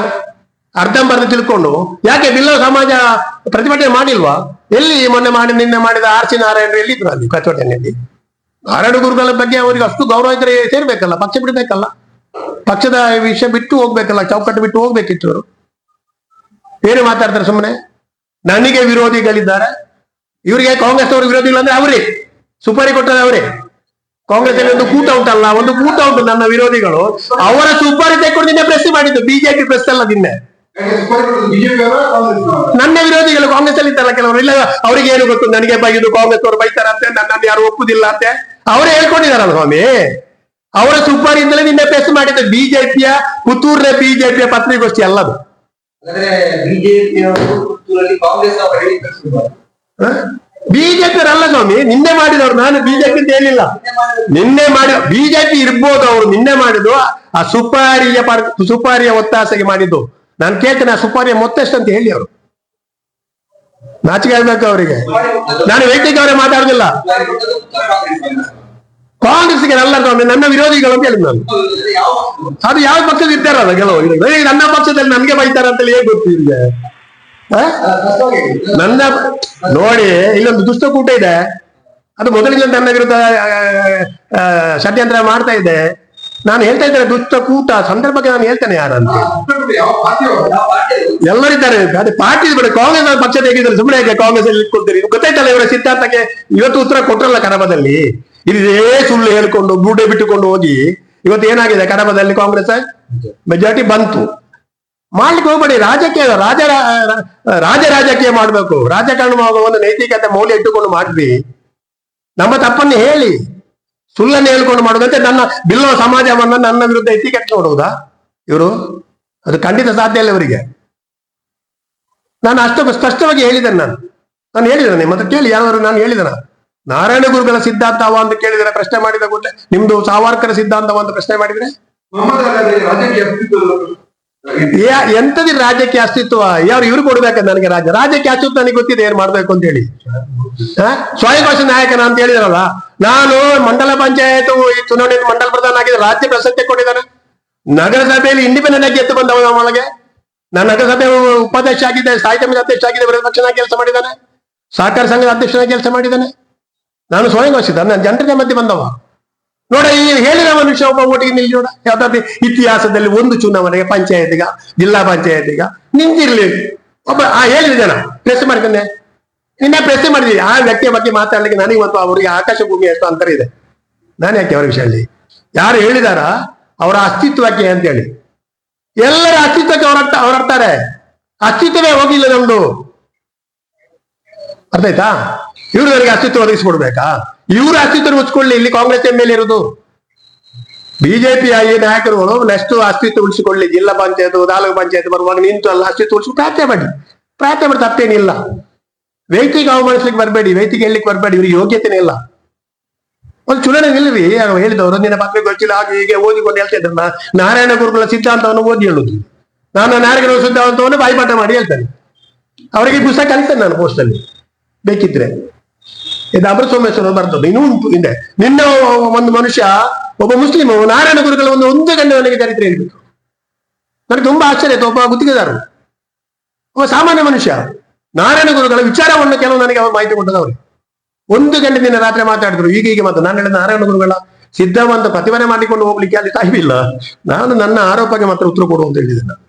ಅರ್ಧಂಬರ್ಧ ತಿಳ್ಕೊಂಡು. ಯಾಕೆ ಬಿಲ್ಲವ ಸಮಾಜ ಪ್ರತಿಭಟನೆ ಮಾಡಿಲ್ವಾ? ಎಲ್ಲಿ ಮೊನ್ನೆ ಮಾಡಿ, ನಿನ್ನೆ ಮಾಡಿದ ಆರ್ ಸಿ ನಾರಾಯಣರು ಎಲ್ಲಿದ್ರು ಅಲ್ಲಿ ಪ್ರತಿಭಟನೆಯಲ್ಲಿ? ನಾರಾಯಣ ಗುರುಗಳ ಬಗ್ಗೆ ಅವರಿಗೆ ಅಷ್ಟು ಗೌರವ ಇದ್ರೆ ಸೇರ್ಬೇಕಲ್ಲ, ಪಕ್ಷ ಬಿಡ್ಬೇಕಲ್ಲ. ಪಕ್ಷದ ವಿಷಯ ಬಿಟ್ಟು ಹೋಗ್ಬೇಕಲ್ಲ, ಚೌಕಟ್ಟು ಬಿಟ್ಟು ಹೋಗ್ಬೇಕಿತ್ತು ಅವರು ಏನು ಮಾತಾಡ್ತಾರೆ ಸುಮ್ಮನೆ ನನಗೆ ವಿರೋಧಿಗಳಿದ್ದಾರೆ. ಇವರಿಗೆ ಕಾಂಗ್ರೆಸ್ ಅವರು ಇಲ್ಲ ಅಂದ್ರೆ ಅವರೇ. ಸುಪಾರಿ ಕೊಟ್ಟರೆ ಅವರೇ. ಕಾಂಗ್ರೆಸ್ ಅಲ್ಲಿ ಒಂದು ಕೂಟ ಉಂಟಲ್ಲ, ಒಂದು ಕೂಟ ಉಂಟು ನನ್ನ ವಿರೋಧಿಗಳು. ಅವರ ಸುಪಾರಿ ತೆಕ್ಕೊಂಡು ನಿನ್ನೆ ಪ್ರೆಸ್ ಮಾಡಿದ್ದು ಬಿಜೆಪಿ ಪ್ರೆಸ್ ಅಲ್ಲ ನಿನ್ನೆ. ನನ್ನ ವಿರೋಧಿಗಳು ಕಾಂಗ್ರೆಸ್ ಅಲ್ಲಿ ಇದ್ದಾರೆ ಕೆಲವರು. ಇಲ್ಲ, ಅವರಿಗೆ ಏನು ಗೊತ್ತು? ನನಗೆ ಬೈದು ಕಾಂಗ್ರೆಸ್ ಅವರು ಬೈತಾರಂತೆ ನನ್ನನ್ನು ಯಾರು ಒಪ್ಪುದಿಲ್ಲ ಅಂತೆ. ಅವರೇ ಹೇಳ್ಕೊಂಡಿದಾರಲ್ಲ ಸ್ವಾಮಿ. ಅವರ ಸುಪಾರಿಯಿಂದಲೇ ನಿನ್ನೆ ಪ್ರೆಸ್ ಮಾಡಿದ್ದು ಬಿಜೆಪಿಯ ಪುತ್ತೂರಿನ ಬಿಜೆಪಿಯ ಪತ್ರಿಕೋಷ್ಠಿ ಅಲ್ಲದು. ಅಂದ್ರೆ ಬಿಜೆಪಿ ಪುತ್ತೂರಲ್ಲಿ ಕಾಂಗ್ರೆಸ್ ಅವರು ಹೇಳಿ ಕಳಿಸಿದ್ದಾರೆ. ಬಿಜೆಪಿ ಅಲ್ಲ ಸ್ವಾಮಿ ನಿನ್ನೆ ಮಾಡಿದವ್ರು. ನಾನು ಬಿಜೆಪಿ ಅಂತ ಹೇಳಿಲ್ಲ. ನಿನ್ನೆ ಮಾಡಿ ಬಿಜೆಪಿ ಇರ್ಬೋದು ಅವರು. ನಿನ್ನೆ ಮಾಡಿದ್ದು ಆ ಸುಪಾರಿಯ ಪರ್- ಸುಪಾರಿಯ ಒತ್ತಾಸೆಗೆ ಮಾಡಿದ್ದು. ನಾನು ಕೇಳ್ತೇನೆ ಆ ಸುಪಾರಿಯ ಮೊತ್ತ ಎಷ್ಟು ಅಂತ ಹೇಳಿ ಅವರು. ನಾಚಿಕೆ ಆಗ್ಬೇಕು ಅವರಿಗೆ. ನಾನು ವೈದ್ಯಕೀಯ ಅವರೇ ಮಾತಾಡುದಿಲ್ಲ ಕಾಂಗ್ರೆಸ್ಗೆ ಸ್ವಾಮಿ ನನ್ನ ವಿರೋಧಿಗಳು ಅಂತ ಹೇಳಿದ್ ನಾನು. ಅದು ಯಾವ ಪಕ್ಷದ ಇದ್ದಾರಲ್ಲ ಕೆಲವು? ನನ್ನ ಪಕ್ಷದಲ್ಲಿ ನನ್ಗೆ ಬೈತಾರೆ ಅಂತೇಳಿ ಹೇಗೆ ಗೊತ್ತು ಇವ್ರಿಗೆ ಆ? ಅಲ್ಲ, ಸ್ಪಷ್ಟವಾಗಿ ಹೇಳಿ. ನನ್ನ ನೋಡಿ ಇಲ್ಲೊಂದು ದುಷ್ಟಕೂಟ ಇದೆ. ಅದು ಮೊದಲಿಂದ ನನ್ನ ವಿರುದ್ಧ ಷಡ್ಯಂತ್ರ ಮಾಡ್ತಾ ಇದೆ. ನಾನು ಹೇಳ್ತಾ ಇದ್ದೇನೆ ದುಷ್ಟ ಕೂಟ ಸಂದರ್ಭಕ್ಕೆ ನಾನು ಹೇಳ್ತೇನೆ ಯಾರಂತ? ಎಲ್ಲರಿದ್ದಾರೆ ಅದೇ ಪಾರ್ಟಿ ಬಿಡಿ ಕಾಂಗ್ರೆಸ್ ಪಕ್ಷ ತೆಗೆದ್ರೆ ಸುಮ್ಮನೆ ಕಾಂಗ್ರೆಸ್ ಅಲ್ಲಿ ಗೊತ್ತಾಯ್ತಲ್ಲ ಇವರ ಸಿದ್ಧಾರ್ಥಕ್ಕೆ ಇವತ್ತು ಉತ್ತರ ಕೊಟ್ರಲ್ಲ ಕಡಬದಲ್ಲಿ ಇದೇ ಸುಳ್ಳು ಹೇಳ್ಕೊಂಡು ಬೂಡೆ ಬಿಟ್ಟುಕೊಂಡು ಹೋಗಿ ಇವತ್ತು ಏನಾಗಿದೆ ಕಡಬದಲ್ಲಿ ಕಾಂಗ್ರೆಸ್? ಮೆಜಾರಿಟಿ ಬಂತು. ಮಾಡ್ಲಿಕ್ಕೆ ಹೋಗ್ಬೇಡಿ ರಾಜಕೀಯ ರಾಜ ರಾಜ ರಾಜಕೀಯ ಮಾಡ್ಬೇಕು. ರಾಜಕಾರಣ ಒಂದು ನೈತಿಕತೆ ಮೌಲ್ಯ ಇಟ್ಟುಕೊಂಡು ಮಾಡ್ರಿ. ನಮ್ಮ ತಪ್ಪನ್ನು ಹೇಳಿ. ಸುಳ್ಳನ್ನು ಹೇಳ್ಕೊಂಡು ಮಾಡುದಂತೆ ನನ್ನ ಬಿಲ್ಲೋ ಸಮಾಜವನ್ನ ನನ್ನ ವಿರುದ್ಧ ಎತ್ತಿ ಕೆಟ್ಟ ನೋಡುವುದಾ? ಇವರು? ಅದು ಖಂಡಿತ ಸಾಧ್ಯ ಇಲ್ಲ ಇವರಿಗೆ. ನಾನು ಅಷ್ಟು ಸ್ಪಷ್ಟವಾಗಿ ಹೇಳಿದ್ದೇನೆ ನಾನು. ನಾನು ಹೇಳಿದ್ದೇನೆ ಮತ್ತೆ ಕೇಳಿ ಯಾರು ನಾನು ಹೇಳಿದನ? ನಾರಾಯಣ ಗುರುಗಳ ಸಿದ್ಧಾಂತವ ಅಂತ ಕೇಳಿದರೆ ಪ್ರಶ್ನೆ ಮಾಡಿದ ಕೂಡಲೇ. ನಿಮ್ದು ಸಾವರ್ಕರ ಸಿದ್ಧಾಂತವ ಅಂತ ಪ್ರಶ್ನೆ ಮಾಡಿದ್ರೆ? ಎಂತದಿ ರಾಜ್ಯಕ್ಕೆ ಅಸ್ತಿತ್ವ? ಯಾರು ಇವ್ರು ಕೊಡ್ಬೇಕ ನನಗೆ ರಾಜ್ಯ ರಾಜ್ಯಕ್ಕೆ ಅಸ್ತಿತ್ವ ನನಗೆ ಗೊತ್ತಿದೆ, ಏನ್ ಮಾಡ್ಬೇಕು ಅಂತ ಹೇಳಿ. ಸ್ವಯಂಘೋಷ ಸ್ವಯಂ ಘೋಷ ನಾಯಕನ ಅಂತ ಹೇಳಿದ್ರಲ್ಲ? ನಾನು ಮಂಡಲ ಪಂಚಾಯತ್, ಈ ಚುನಾವಣೆ ಮಂಡಲ ಪ್ರಧಾನ ಆಗಿದ್ದ ರಾಜ್ಯ ಪ್ರಶಸ್ತಿ ಕೊಟ್ಟಿದ್ದಾನೆ. ನಗರಸಭೆಯಲ್ಲಿ ಇಂಡಿಪೆಂಡೆಂಟ್ ಆಗಿ ಎತ್ತು ಬಂದವ ನಮ್ಮೊಳಗೆ ನಾನು ನಗರಸಭೆ ಉಪಾಧ್ಯಕ್ಷ ಆಗಿದ್ದೆ, ಸಾಹಿತ್ಯ ಅಧ್ಯಕ್ಷ ಆಗಿದ್ದೆ, ವಿರೋಧ ಪಕ್ಷನಾಗಿ ಕೆಲಸ ಮಾಡಿದ್ದಾನೆ. ಸಹಕಾರ ಸಂಘದ ಅಧ್ಯಕ್ಷನಾಗಿ ಕೆಲಸ ಮಾಡಿದ್ದಾನೆ. ನಾನು ಸ್ವಯಂ ಘೋಷಿತ ನಾನು ಜನರಿಗೆ ಮಧ್ಯೆ ಬಂದವ. ನೋಡ, ಈ ಹೇಳಿದ ಮನುಷ್ಯ ಒಬ್ಬ ಓಟಿಗೆ ನಿಲ್ಲಿ ನೋಡ. ಯಾವ್ದಾದ್ರು ಇತಿಹಾಸದಲ್ಲಿ ಒಂದು ಚುನಾವಣೆಗೆ ಪಂಚಾಯತಿಗ ಜಿಲ್ಲಾ ಪಂಚಾಯತಿಗ ನಿಂತಿರ್ಲಿ. ಒಬ್ಬ, ಆ ಹೇಳಿದ ಜನ ಪ್ರೆಸ್ ಮಾಡ್ಕೊಂಡೆ ನಿನ್ನೆ ಪ್ರೆಸ್ ಮಾಡಿದ್ವಿ ಆ ವ್ಯಕ್ತಿಯ ಬಗ್ಗೆ ಮಾತಾಡ್ಲಿಕ್ಕೆ ನನಗೆ ಮತ್ತು ಅವರಿಗೆ ಆಕಾಶ ಭೂಮಿ ಎಷ್ಟು ಅಂತರ ಇದೆ. ನಾನು ಯಾಕೆ ಅವರ ವಿಷಯದಲ್ಲಿ ಯಾರು ಹೇಳಿದಾರ? ಅವರ ಅಸ್ತಿತ್ವಕ್ಕೆ ಅಂತ ಹೇಳಿ ಎಲ್ಲರ ಅಸ್ತಿತ್ವಕ್ಕೆ ಅವರ ಅವರಡ್ತಾರೆ ಅಸ್ತಿತ್ವವೇ ಹೋಗಿಲ್ಲ ನಮ್ದು. ಅರ್ಥ ಇವ್ರು ಅವರಿಗೆ ಅಸ್ತಿತ್ವ ಒದಗಿಸ್ಕೊಡ್ಬೇಕಾ? ಇವ್ರ ಅಸ್ತಿತ್ವ ಉಳಿಸ್ಕೊಳ್ಳಿ ಇಲ್ಲಿ ಕಾಂಗ್ರೆಸ್ ಎಂ ಎಲ್ ಇರೋದು. ಬಿಜೆಪಿ ಈ ನಾಯಕರುಗಳು ನೆಕ್ಸ್ಟ್ ಅಸ್ತಿತ್ವ ಉಳಿಸಿಕೊಳ್ಳಿ, ಜಿಲ್ಲಾ ಪಂಚಾಯತ್, ತಾಲೂಕು ಪಂಚಾಯತ್ ಬರುವಾಗ ನಿಂತು ಅಲ್ಲ, ಅಸ್ತಿತ್ವ ಉಳಿಸಿ ಪ್ರಾರ್ಥನೆ ಮಾಡಿ ಪ್ರಾರ್ಥನೆ ಮಾಡಿ, ತಪ್ಪೇನಿಲ್ಲ. ವೈಯಕ್ತಿಕ ಅವಮಾನಿಸ್ಲಿಕ್ಕೆ ಬರಬೇಡಿ ವೈತಿಗೆ ಹೇಳಲಿಕ್ಕೆ ಬರಬೇಡಿ, ಇವ್ರಿಗೆ ಯೋಗ್ಯತೆನೇ ಇಲ್ಲ. ಒಂದು ಚುನಾವಣೆ ನಿಲ್ಲರಿ ಹೇಳಿದವರು ನಿನ್ನ ಪತ್ರ ಗೊತ್ತಿಲ್ಲ, ಹಾಗೆ ಹೀಗೆ ಓದಿಕೊಂಡು ಹೇಳ್ತಾ ಇದ್ದಾರೆ ನಾ- ನಾರಾಯಣ ಗುರುಗಳ ಸಿದ್ಧಾಂತವನ್ನು ಓದಿ ಹೇಳುದು. ನಾನು ನಾರಾಯಣ ಸಿದ್ಧಾಂತವನ್ನು ಬಾಯಿಪಾಠ ಮಾಡಿ ಹೇಳ್ತೇನೆ. ಅವರಿಗೆ ಪುಸ್ತಕ ಕಲಿಸ್ತೇನೆ ನಾನು ಪೋಸ್ಟಲ್ಲಿ ಬೇಕಿದ್ರೆ. ಇದು ಅಮೃತ ಸೋಮೇಶ್ವರ ಬರ್ತದೆ. ಇನ್ನೂ ಉಂಟು ಹಿಂದೆ ನಿನ್ನ ಒಂದು ಮನುಷ್ಯ, ಒಬ್ಬ ಮುಸ್ಲಿಂ ನಾರಾಯಣ ಗುರುಗಳ ಒಂದು ಒಂದು ಗಂಟೆ ಚರಿತ್ರೆ ಹೇಳ್ಬೇಕು. ನನಗೆ ತುಂಬಾ ಆಶ್ಚರ್ಯ ಆಯ್ತು, ಒಬ್ಬ ಗುತ್ತಿಗೆದಾರರು ಒಬ್ಬ ಸಾಮಾನ್ಯ ಮನುಷ್ಯ. ನಾರಾಯಣ ಗುರುಗಳ ವಿಚಾರವನ್ನು ಕೆಲವು ನನಗೆ ಅವರು ಮಾಹಿತಿ ಕೊಟ್ಟದವರು ಒಂದು ಗಂಟೆ ದಿನ ರಾತ್ರಿ ಮಾತಾಡಿದ್ರು ಈಗ ಈಗ ಮಾತು. ನಾನು ಹೇಳಿದ ನಾರಾಯಣ ಗುರುಗಳ ಸಿದ್ಧವಂತ ಪ್ರತಿಭಟನೆ ಮಾಡಿಕೊಂಡು ಹೋಗ್ಲಿಕ್ಕೆ ಅಲ್ಲಿ ಟೈಮ್ ನಾನು ನನ್ನ ಆರೋಪಕ್ಕೆ ಮಾತ್ರ ಉತ್ತರ ಕೊಡು ಅಂತ ಹೇಳಿದೆ ನಾನು